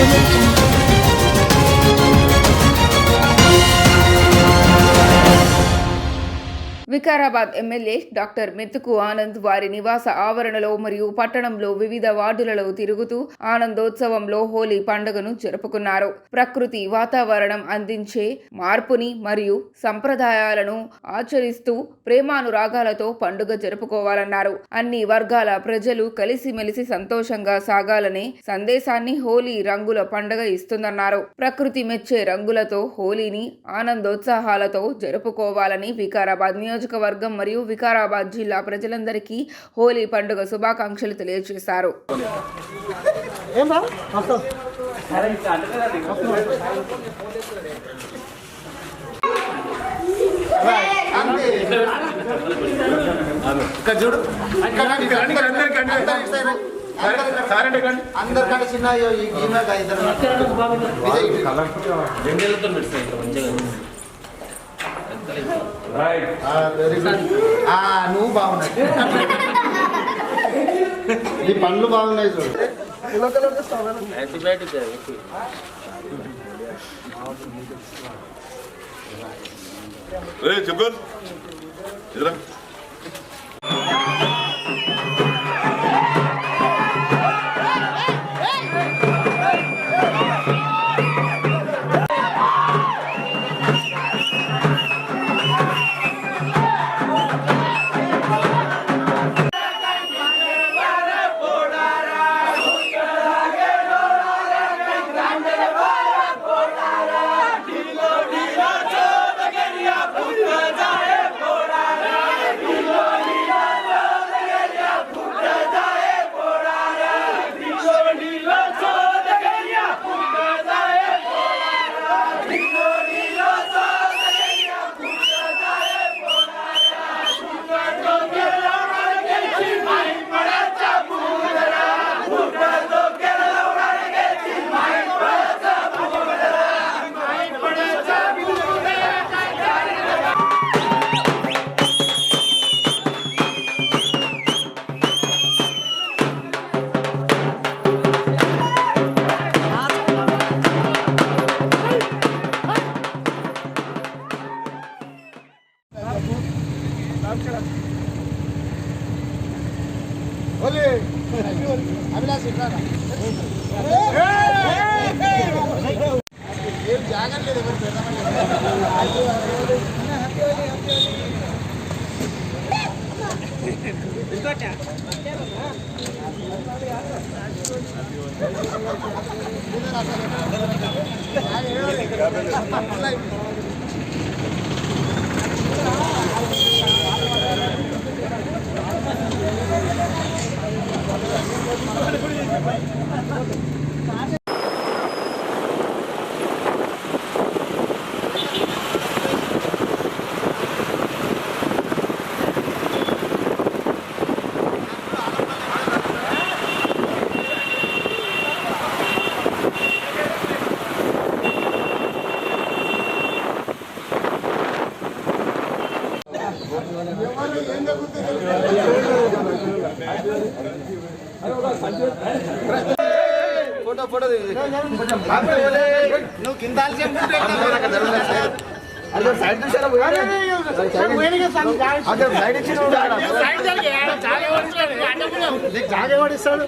Absolutamente. Vikarabad MLA doctor Methuku Anand వారి నివాస ఆవరణలో మరియు పట్టణంలో వివిధ వార్డులలో తిరుగుతూ ఆనందోత్సవంలో హోలీ పండుగను జరుపుకున్నారు. ప్రకృతి వాతావరణం అందించే మార్పుని మరియు సంప్రదాయాలను ఆచరిస్తూ ప్రేమానురాగాలతో పండుగ జరుపుకోవాలన్నారు. అన్ని వర్గాల ప్రజలు కలిసిమెలిసి సంతోషంగా సాగాలనే సందేశాన్ని హోలీ రంగుల పండుగ ఇస్తుందన్నారు. ప్రకృతి మెచ్చే రంగులతో హోలీని ఆనందోత్సాహాలతో జరుపుకోవాలని వికారాబాద్ నియోజకవర్గం మరియు వికారాబాద్ జిల్లా ప్రజలందరికీ హోలీ పండుగ శుభాకాంక్షలు తెలియజేశారు చూడు. అందరికంటే చిన్న ఈ ఈమె గా ఇద్దరు very good. ఆ, నువ్వు బాగున్నాయి నీ పండ్లు బాగున్నాయి చూడు. యాంటీబయాటిక్ చెప్పారు ఎదురా ఫోటో ఫోటో నువ్వు కింద అదే సైడ్ చూసారా సైడ్ ఇచ్చి నీకు జాగ ఎవడిస్తాడు